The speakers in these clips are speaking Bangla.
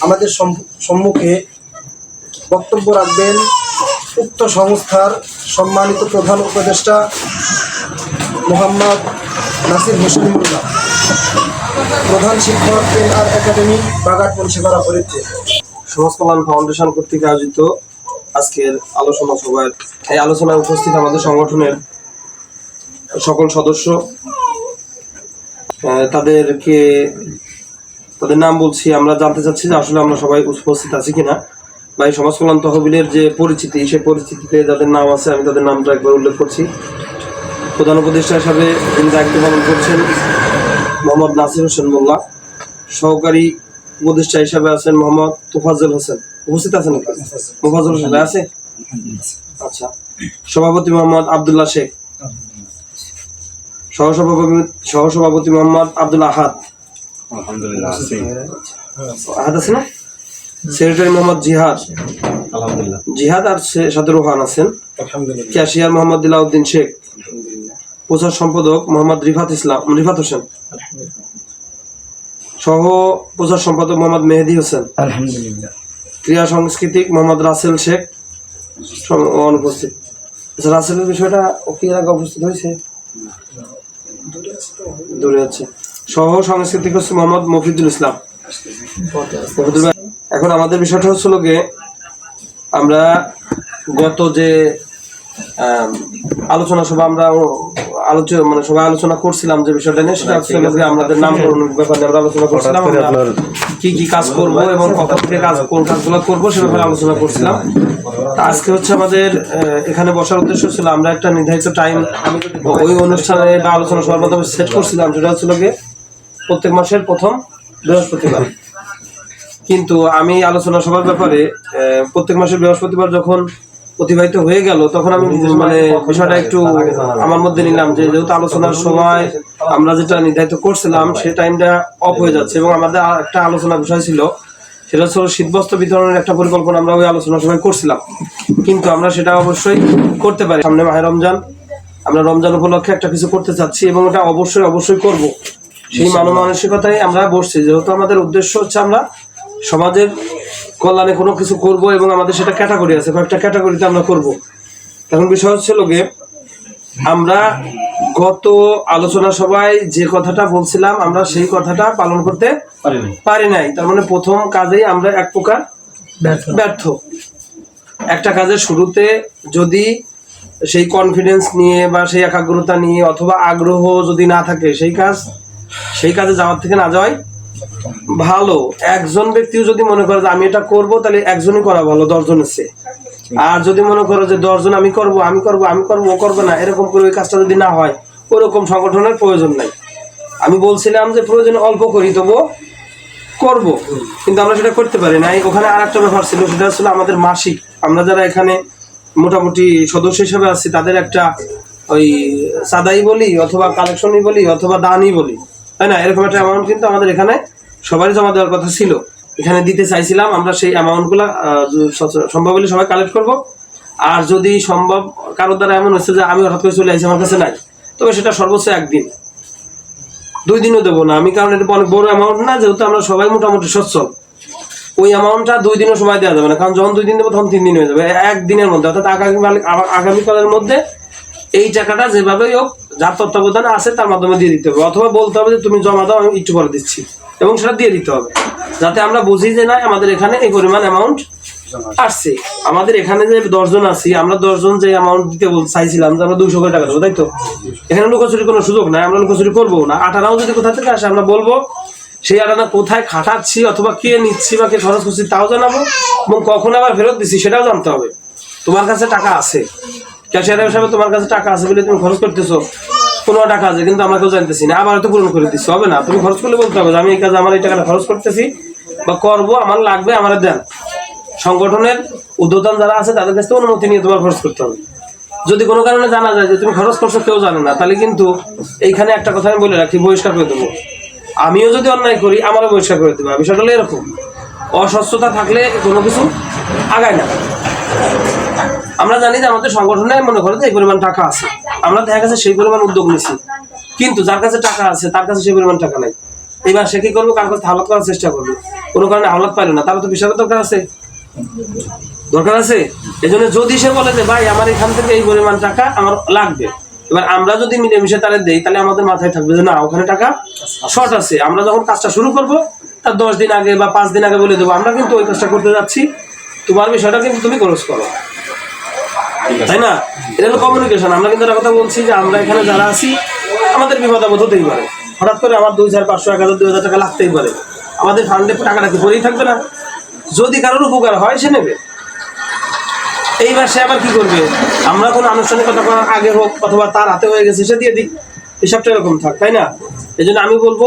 আমাদের সম- সম্মুখে বক্তব্য রাখবেন উক্ত সংস্থার সম্মানিত প্রধান উপদেষ্টা মোহাম্মদ নাসির হোসেন মোল্লা, প্রধান শিক্ষক এন আর একাডেমি বাগাট পরিষেবার ফরিদপুর সমাজ কল্যাণ ফাউন্ডেশন কর্তৃক আয়োজিত আজকের আলোচনা সভায় এই আলোচনায় উপস্থিত আমাদের সংগঠনের সকল সদস্য তাদেরকে তাদের নাম বলছি, আমরা জানতে চাচ্ছি যে আসলে আমরা সবাই উপস্থিত আছি কিনা। বা এই সমাজ কল্যাণ তহবিলের যে পরিচিতি, সেই পরিচিতিতে যাদের নাম আছে, আমি তাদের নামটা একবার উল্লেখ করছি। প্রধান উপদেষ্টা হিসাবে যিনি দায়িত্ব পালন করছেন মোহাম্মদ নাসির হোসেন মোল্লা। সহকারী উপদেষ্টা হিসাবে আছেন মোহাম্মদ তোফাজ্জল হোসেন। উপস্থিত আছেন মোফাজ্জল হোসেন আছে? আচ্ছা। সভাপতি মোহাম্মদ আব্দুল্লাহ শেখ। সহসভাপতি সহসভাপতি মোহাম্মদ আব্দুল আহাদ। আলহামদুলিল্লাহ আছি। আহাদ আছে না? সেক্রেটারি মোহাম্মদ জিহাদ। আলহামদুলিল্লাহ। জিহাদ আর সে- সাথে রোহান আছেন। আলহামদুলিল্লাহ। ক্যাশিয়ার মোহাম্মদ দিলাউদ্দিন শেখ। প্রচার সম্পাদক মোহাম্মদ রিফাত ইসলাম রিফাত হোসেন। সহ প্রচার সম্পাদক মোহাম্মদ মেহেদি হোসেন। আলহামদুলিল্লাহ। ক্রিয়া সাংস্কৃতিক মোহাম্মদ রাসেল শেখ। অনুপস্থিত। আচ্ছা রাসেলের বিষয়টা ও কি আগে উপস্থিত হয়েছে? দূরে আছে। সহ সাংস্কৃতিক হচ্ছে মোহাম্মদ মফিদুল ইসলাম। এখন আমাদের বিষয়টা হচ্ছিল গিয়ে আমরা গত যে আলোচনা সভা আমরা আলোচনা মানে সবাই আলোচনা করছিলাম যে বিষয়টা নিয়ে সেটা হচ্ছে আমাদের নামকরণের ব্যাপারে আমরা আলোচনা করছিলাম কি কি কাজ করব এবং কখন থেকে কাজ কোন কাজগুলো করব সে ব্যাপারে আলোচনা করছিলাম। আজকে হচ্ছে আমাদের এখানে বসার উদ্দেশ্য ছিল আমরা একটা নির্ধারিত টাইম ওই অনুষ্ঠানে বা আলোচনা সভার মাধ্যমে সেট করছিলাম যেটা হচ্ছিল গিয়ে প্রত্যেক মাসের প্রথম বৃহস্পতিবার। কিন্তু আমি আলোচনা সভার ব্যাপারে প্রত্যেক মাসের বৃহস্পতিবার যখন অতিবাহিত হয়ে গেল তখন আমি মানে বিষয়টা একটু আমার মধ্যে নিলাম যে যেহেতু আলোচনার সময় আমরা যেটা নির্ধারিত করছিলাম সেই টাইমটা অফ হয়ে যাচ্ছে এবং আমাদের একটা আলোচনা বিষয় ছিল সেটা হচ্ছে শীতবস্ত্র বিতরণের একটা পরিকল্পনা আমরা ওই আলোচনা সময় করছিলাম। কিন্তু আমরা সেটা অবশ্যই করতে পারি। সামনে মাহে রমজান আমরা রমজান উপলক্ষে একটা কিছু করতে চাচ্ছি এবং ওটা অবশ্যই অবশ্যই করব। সেই মানসিকতায় আমরা বসছি। যেহেতু আমাদের উদ্দেশ্য হচ্ছে আমরা সমাজের কল্যাণে কোনো কিছু করব এবং আমাদের সেটা ক্যাটাগরি আছে কয়েকটা ক্যাটাগরিতে আমরা করব। এখন বিষয় হচ্ছে লোকে আমরা গত আলোচনা সভায় যে কথাটা বলছিলাম আমরা সেই কথাটা পালন করতে পারি নাই। তার মানে প্রথম কাজেই আমরা এক প্রকার ব্যর্থ। একটা কাজের শুরুতে যদি সেই কনফিডেন্স নিয়ে বা সেই একাগ্রতা নিয়ে অথবা আগ্রহ যদি না থাকে সেই কাজ সেই কাজে যাওয়ার থেকে না যাওয়াই ভালো। একজন ব্যক্তিও যদি মনে করে যে আমি এটা করব, তাহলে একজনই করা ভালো দশজনের চেয়ে আর যদি মনে করো যে দশজন আমি করব আমি করব আমি করব, ও করবে না, এরকম করে ওই কাজটা যদি না হয়, ওরকম সংগঠনের প্রয়োজন নাই। আমি বলছিলাম যে প্রয়োজন অল্প করি তবু করব। কিন্তু আমরা সেটা করতে পারি নাই। ওখানে আর একটা ব্যাপার ছিল, সেটা ছিল আমাদের মাসিক। আমরা যারা এখানে মোটামুটি সদস্য হিসেবে আছি, তাদের একটা ওই সাদাই বলি অথবা কালেকশনই বলি অথবা দানই বলি। তাই না, এরকম একটা অ্যামাউন্ট কিন্তু আমাদের এখানে সবারই জমা দেওয়ার কথা ছিল। এখানে দিতে চাইছিলাম, আমরা সেই অ্যামাউন্টগুলো সম্ভব হলে সবাই কালেক্ট করব। আর যদি সম্ভব, কারোর দ্বারা এমন হচ্ছে যে আমি হঠাৎ করে চলে আসি আমার কাছে নাই, তবে সেটা সর্বোচ্চ একদিন। দুই দিনও দেবো না, আমি কারণ এটা অনেক বড় অ্যামাউন্ট না, যেহেতু আমরা সবাই মোটামুটি সচ্ছল। ওই অ্যামাউন্টটা দুই দিনও সময় দেওয়া যাবে না, কারণ যখন দুই দিন দেবো, তখন তিন দিন হয়ে যাবে। একদিনের মধ্যে, অর্থাৎ আগামী আগামীকালের মধ্যে এই টাকাটা যেভাবেই হোক যার তত্ত্বাবধানে আছে, তার মাধ্যমে দিয়ে দিতে হবে। অথবা বলতে হবে যে, তুমি জমা দাও, আমি একটু পরে দিচ্ছি। এবং সেটা দিয়ে দিতে হবে, যাতে আমরা বুঝি যে, না, আমাদের এখানে এই পরিমাণ অ্যামাউন্ট আসছে। আমাদের এখানে যে দশজন আছি, আমরা দশজন যে অ্যামাউন্ট দিতে চাইছিলাম যে আমরা দুশো করে টাকা দেবো, তাই তো? এখানে লুকোচুরি কোনো সুযোগ নাই, আমরা লুকোচুরি করব না। আটানাও যদি কোথা থেকে আসে, আমরা বলব, সেই আটানা কোথায় খাটাচ্ছি, অথবা কে নিচ্ছি বা কে খরচ করছি, তাও জানাব এবং কখন আবার ফেরত দিচ্ছি, সেটাও জানতে হবে। তোমার কাছে টাকা আছে। ক্যাশিয়ার হিসাবে তোমার কাছে টাকা আছে বলে তুমি খরচ করতেছো, কোনো টাকা আছে, কিন্তু আমরা কেউ জানতেছি না। আবার তো পূরণ করে দিচ্ছি হবে না? তুমি খরচ করলে বলতে হবে আমি এই কাজে আমার এই টাকাটা খরচ করতেছি বা করব, আমার লাগবে, আমার দেন। সংগঠনের উদ্যোতন যারা আছে, তাদের কাছ থেকে অনুমতি নিয়ে তোমার খরচ করতে হবে। যদি কোনো কারণে জানা যায় যে তুমি খরচ করছ, কেউ জানে না। তাহলে কিন্তু এইখানে একটা কথা আমি বলে রাখি, বহিষ্কার করে দেবো। আমিও যদি অন্যায় করি, আমারও বহিষ্কার করে দেবো। বিষয়টা হলো এরকম। অস্বচ্ছতা থাকলে কোনো কিছু আগায় না। আমরা জানি যে আমাদের সংগঠনে মনে করো যে এই পরিমাণ টাকা আছে। আমরা দেখা গেছে সেই পরিমাণ উদ্যোগ নিছি। কিন্তু যার কাছে টাকা আছে, তার কাছে সেই পরিমাণ টাকা নাই। এবার সে কি করব? কার কাছে হালাত করার চেষ্টা করবে? কোনো কারণে আওলাদ পাইলো না। তাহলে তো বিশালের দরকার আছে। দরকার আছে? এই জন্য যদি সে বলে যে, ভাই, আমার এখান থেকে এই পরিমাণ টাকা আমার লাগবে। এবার আমরা যদি মিলেমিশে তারা দেই, তাহলে আমাদের মাথায় থাকবে যে, না, ওখানে টাকা শর্ট আছে। আমরা যখন কাজটা শুরু করব, তার দশ দিন আগে বা পাঁচ দিন আগে বলে দেবো, আমরা কিন্তু ওই কাজটা করতে যাচ্ছি। তোমার বিষয়টা কিন্তু তুমি খরচ করো। তাই না? এটা হলো কমিউনিকেশন আমরা কিন্তু একটা কথা বলছি যে আমরা এখানে যারা আছি আমাদের বিপদ আপদ হতেই পারে। হঠাৎ করে আমার দুই হাজার পাঁচশো এক হাজার দুই হাজার টাকা লাগতেই পারে। আমাদের ফান্ডে টাকাটা কি পরেই থাকবে না? যদি কারোর উপকার হয় সে নেবে। এইবার সে আবার কি করবে? আমরা কোনো আনুষ্ঠানিকতা করার আগে হোক অথবা তার হাতে হয়ে গেছে সে দিয়ে দিই হিসাবটা এরকম থাক তাই না? এই জন্য আমি বলব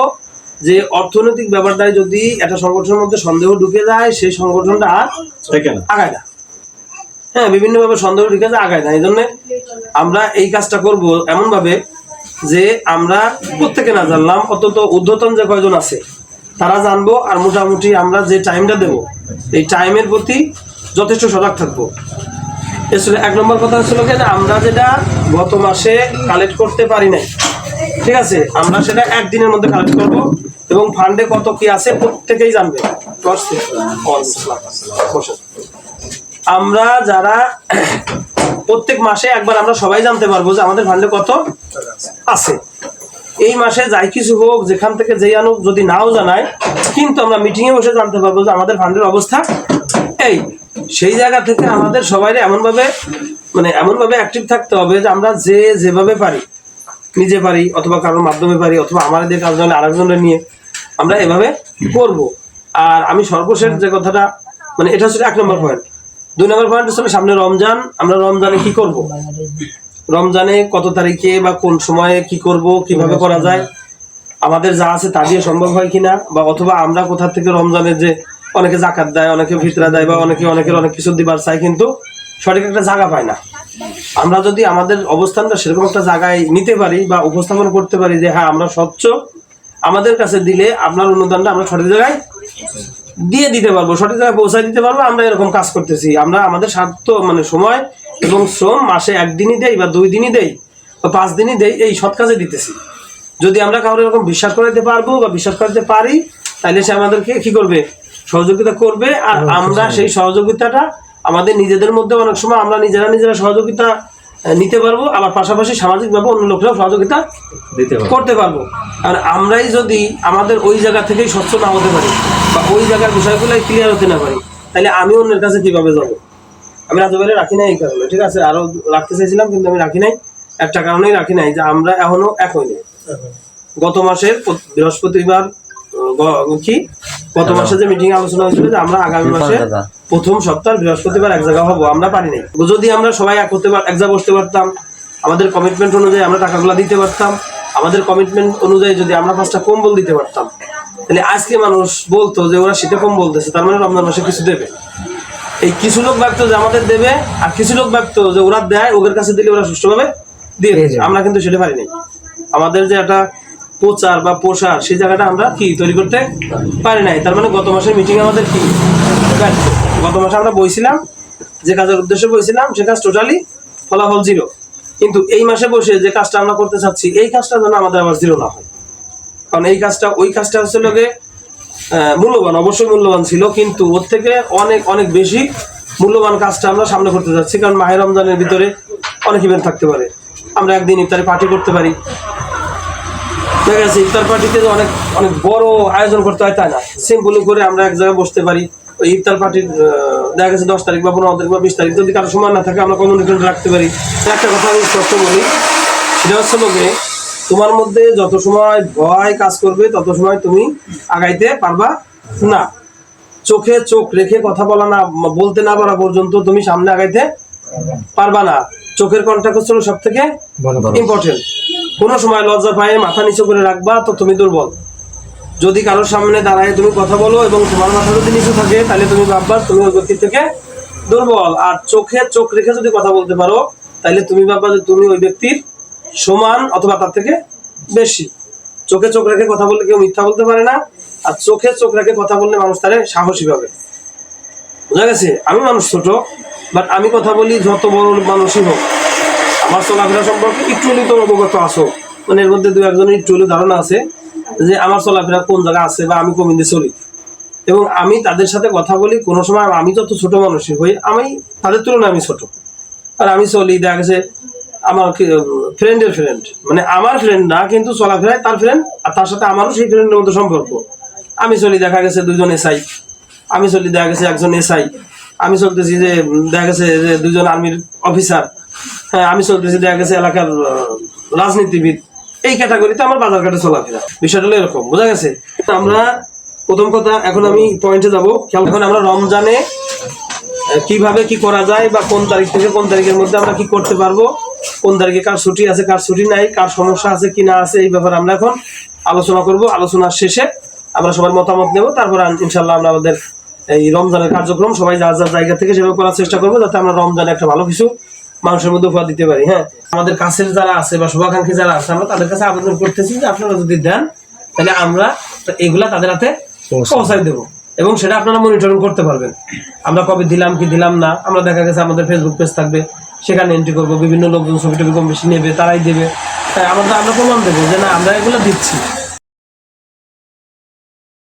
যে অর্থনৈতিক ব্যাপারটায় যদি একটা সংগঠনের মধ্যে সন্দেহ ঢুকে যায় সেই সংগঠনটা আর আগায় না। হ্যাঁ বিভিন্নভাবে সন্দেহ ঢুকে যায়, আগায় না এই জন্য আমরা এই কাজটা করব এমনভাবে যে আমরা প্রত্যেকে না জানলাম অন্তত ঊর্ধ্বতন যে কয়জন আছে, তারা জানব আর মোটামুটি আমরা যে টাইমটা দেব, এই টাইমের প্রতি যথেষ্ট সজাগ থাকব। আসলে এক নম্বর কথা হচ্ছিল যে আমরা যেটা গত মাসে কালেক্ট করতে পারি নাই, ঠিক আছে, আমরা সেটা একদিনের মধ্যে কালেক্ট করব এবং ফান্ডে কত কি আছে প্রত্যেকেই জানবে। আমরা যারা প্রত্যেক মাসে একবার আমরা সবাই জানতে পারব যে আমাদের ফান্ডে কত আছে। এই মাসে যাই কিছু হোক, যেখান থেকে যেই আনুক, যদি নাও জানায়, কিন্তু আমরা মিটিং এ বসে জানতে পারব যে আমাদের ফান্ডের অবস্থা এই। সেই জায়গা থেকে আমাদের সবাই এমন ভাবে মানে এমন ভাবে অ্যাক্টিভ থাকতে হবে যে আমরা যে যেভাবে পারি, নিজে পারি, অথবা কারোর মাধ্যমে পারি, অথবা আমাদের কাজ জানে আরেকজনের নিয়ে আমরা এভাবে করব। আর আমি সর্বশেষ যে কথাটা মানে এটা হচ্ছে এক নম্বর পয়েন্ট দুই নম্বর পয়েন্ট হচ্ছে সামনে রমজান। আমরা রমজানে কি করব? রমজানে কত তারিখে বা কোন সময়ে কি করব কীভাবে করা যায়? আমাদের যা আছে তা দিয়ে সম্ভব হয় কিনা? বা অথবা আমরা কোথা থেকে রমজানের যে অনেকে জাকাত দেয় অনেকে ফিতরা দেয় বা অনেকে অনেকের অনেক কিছু দিবার চায় কিন্তু সঠিক একটা জায়গা পায় না। আমরা যদি আমাদের অবস্থানটা সেরকম একটা জায়গায় নিতে পারি বা উপস্থাপন করতে পারি যে হ্যাঁ আমরা স্বচ্ছ আমাদের কাছে দিলে আপনার অনুদানটা আমরা সঠিক জায়গায় দিয়ে দিতে পারব সঠিক জায়গায় পৌঁছায় দিতে পারব আমরা এরকম কাজ করতেছি। আমরা আমাদের স্বার্থ মানে সময় এবং শ্রম মাসে একদিনই দেই বা দুই দিনই দেই বা পাঁচ দিনই দেই এই সৎ কাজে দিতেছি। যদি আমরা কারোর এরকম বিশ্বাস করাইতে পারব বা বিশ্বাস করাতে পারি তাহলে সে আমাদেরকে কি করবে? সহযোগিতা করবে। আর আমরা সেই সহযোগিতাটা আমাদের নিজেদের মধ্যে অনেক সময় আমরা নিজেরা নিজেরা সহযোগিতা নিতে পারব আবার পাশাপাশি সামাজিকভাবে অন্য লোকেরাও সহযোগিতা দিতে করতে পারব। আর আমরাই যদি আমাদের ওই জায়গা থেকেই স্বচ্ছ না হতে পারি বা ওই জায়গার বিষয়গুলো ক্লিয়ার হতে না পারি তাহলে আমি অন্যের কাছে কীভাবে যাব? আমি রাজবাড়ি রাখি নাই এই কারণে ঠিক আছে? আরও রাখতে চাইছিলাম কিন্তু আমি রাখি নাই। একটা কারণেই রাখি নাই যে আমরা এখনও এক হইনি গত মাসের বৃহস্পতিবার কি? গত মাসে যে মিটিং আলোচনা হয়েছিল যে আমরা আগামী মাসে প্রথম সপ্তাহ বৃহস্পতিবার এক জায়গা হব আমরা পারি নাই। যদি আমরা সবাই এক হতে এক জায়গায় বসতে পারতাম আমাদের কমিটমেন্ট অনুযায়ী আমরা টাকাগুলো দিতে পারতাম আমাদের কমিটমেন্ট অনুযায়ী যদি আমরা পাঁচটা কম্বল দিতে পারতাম তাহলে আজকে মানুষ বলতো যে ওরা শীতে কম বলতেছে তার মানে রমজান মাসে কিছু দেবে। এই কিছু লোক ভাবতো যে আমাদের দেবে আর কিছু লোক ভাবতো যে ওরা দেয় ওদের কাছে দিলে ওরা সুষ্ঠুভাবে দিয়ে আমরা কিন্তু সেটা পারি নাই। আমাদের যে একটা প্রচার বা প্রসার, সেই জায়গাটা আমরা কি তৈরি করতে পারি নাই। তার মানে গত মাসের মিটিং আমাদের কি? গত মাসে আমরা বইছিলাম, যে কাজের উদ্দেশ্যে বইছিলাম সে কাজ টোটালি ফলাফল জিরো কিন্তু এই মাসে বসে যে কাজটা আমরা করতে চাচ্ছি, এই কাজটা যেন আমাদের আবার জিরো না হয়। কারণ এই কাজটা, ওই কাজটা হচ্ছে লোকে মূল্যবান, অবশ্যই মূল্যবান ছিল, কিন্তু ওর থেকে অনেক অনেক বেশি মূল্যবান কাজটা আমরা সামনে করতে যাচ্ছি কারণ মাহের রমজানের ভিতরে অনেক ইভেন্ট থাকতে পারে। আমরা একদিন ইফতারে পার্টি করতে পারি দেখা গেছে ইফতার পার্টিতে অনেক অনেক বড় আয়োজন করতে হয়, তাই না? সিম্পলি করে আমরা এক জায়গায় বসতে পারি। ওই ইফতার পার্টির দেখা গেছে দশ তারিখ বা পনেরো তারিখ বা বিশ তারিখ, যদি কারও সময় না থাকে, আমরা কমিউনিকেট রাখতে পারি। একটা কথা আমি স্পষ্ট বলি, সেটা হচ্ছে লোকে তোমার মধ্যে যত সময় ভয় কাজ করবে, তত সময় তুমি আগাইতে পারবা না। চোখে চোখ রেখে কথা বলা না, বলতে না পারা পর্যন্ত তুমি সামনে আগাইতে পারবা না। চোখের কন্ট্যাক্ট হচ্ছে সব থেকে ইম্পর্টেন্ট কোনো সময় লজ্জা পায়ে মাথা নিচু করে রাখবা তো তুমি দুর্বল। যদি কারোর সামনে দাঁড়ায় তুমি কথা বলো এবং তোমার মাথা যদি নিচু থাকে তাহলে তুমি ভাববা তুমি ওই ব্যক্তির থেকে দুর্বল। আর চোখে চোখ রেখে যদি কথা বলতে পারো তাহলে তুমি ভাববা যে তুমি ওই ব্যক্তির সমান অথবা তার থেকে বেশি। চোখে চোখ রেখে কথা বললে কেউ মিথ্যা বলতে পারে না আর চোখে চোখ রেখে কথা বললে মানুষ তারে সাহসী পাবে বুঝা গেছে? আমি মানুষ ছোট বাট আমি কথা বলি যত বড় মানুষই হোক, আমার চলাফেরা সম্পর্কে একটু হলেও তো অবগত আছো। মানে এর মধ্যে দু একজনের একটু হলেও ধারণা আছে যে আমার চলাফেরা কোন জায়গায় আছে বা আমি কমিন্দে চলি। এবং আমি তাদের সাথে কথা বলি, কোনো সময় আমি যত ছোট মানুষই হই, আমি তাদের তুলনায় আমি ছোট। আর আমি চলি, দেখা গেছে আমার ফ্রেন্ডের ফ্রেন্ড মানে আমার ফ্রেন্ড না, কিন্তু চলাফেরায় তার ফ্রেন্ড আর তার সাথে আমারও সেই ফ্রেন্ডের মতো সম্পর্ক। আমি চলি, দেখা গেছে দুজন এসআই। আমি চলি, দেখা গেছে একজন এসআই। আমি চলতেছি যে, দেখা গেছে যে দুজন আর্মির অফিসার হ্যাঁ আমি চলতেছি দেখা গেছে এলাকার রাজনীতিবিদ। এই ক্যাটাগরিতে আমার বাজার ঘাটে চলাফেরা। বিষয়টা হলো এরকম, বোঝা গেছে? আমরা প্রথম কথা, এখন আমি পয়েন্টে যাব। এখন আমরা রমজানে কীভাবে কি করা যায় বা কোন তারিখ থেকে কোন তারিখের মধ্যে আমরা কি করতে পারব, কোন তারিখে কার ছুটি আছে, কার ছুটি নাই, কার সমস্যা আছে, কি না আছে, এই ব্যাপারে আমরা এখন আলোচনা করব। আলোচনার শেষে আমরা সবার মতামত নেব, তারপর ইনশাল্লাহ আমরা আমাদের এই রমজানের কার্যক্রম সবাই যার যার জায়গা থেকে সেভাবে করার চেষ্টা করব যাতে আমরা রমজানে একটা ভালো কিছু মানুষের মধ্যে উপহার দিতে পারি হ্যাঁ? আমাদের কাছের যারা আছে বা শুভাকাঙ্ক্ষী যারা আছে আমরা তাদের কাছে আবেদন করতেছি যে আপনারা যদি দেন তাহলে আমরা এগুলা তাদের হাতে পৌঁছাই দেবো এবং সেটা আপনারা মনিটরিং করতে পারবেন। আমরা কবে দিলাম কি দিলাম না আমরা দেখা গেছে আমাদের ফেসবুক পেজ থাকবে সেখানে এন্ট্রি করব বিভিন্ন লোকজন ছবি টবি কম বেশি নেবে তারাই দেবে। তাই আমরা আমরা প্রমাণ দেবো যে না আমরা এগুলো দিচ্ছি।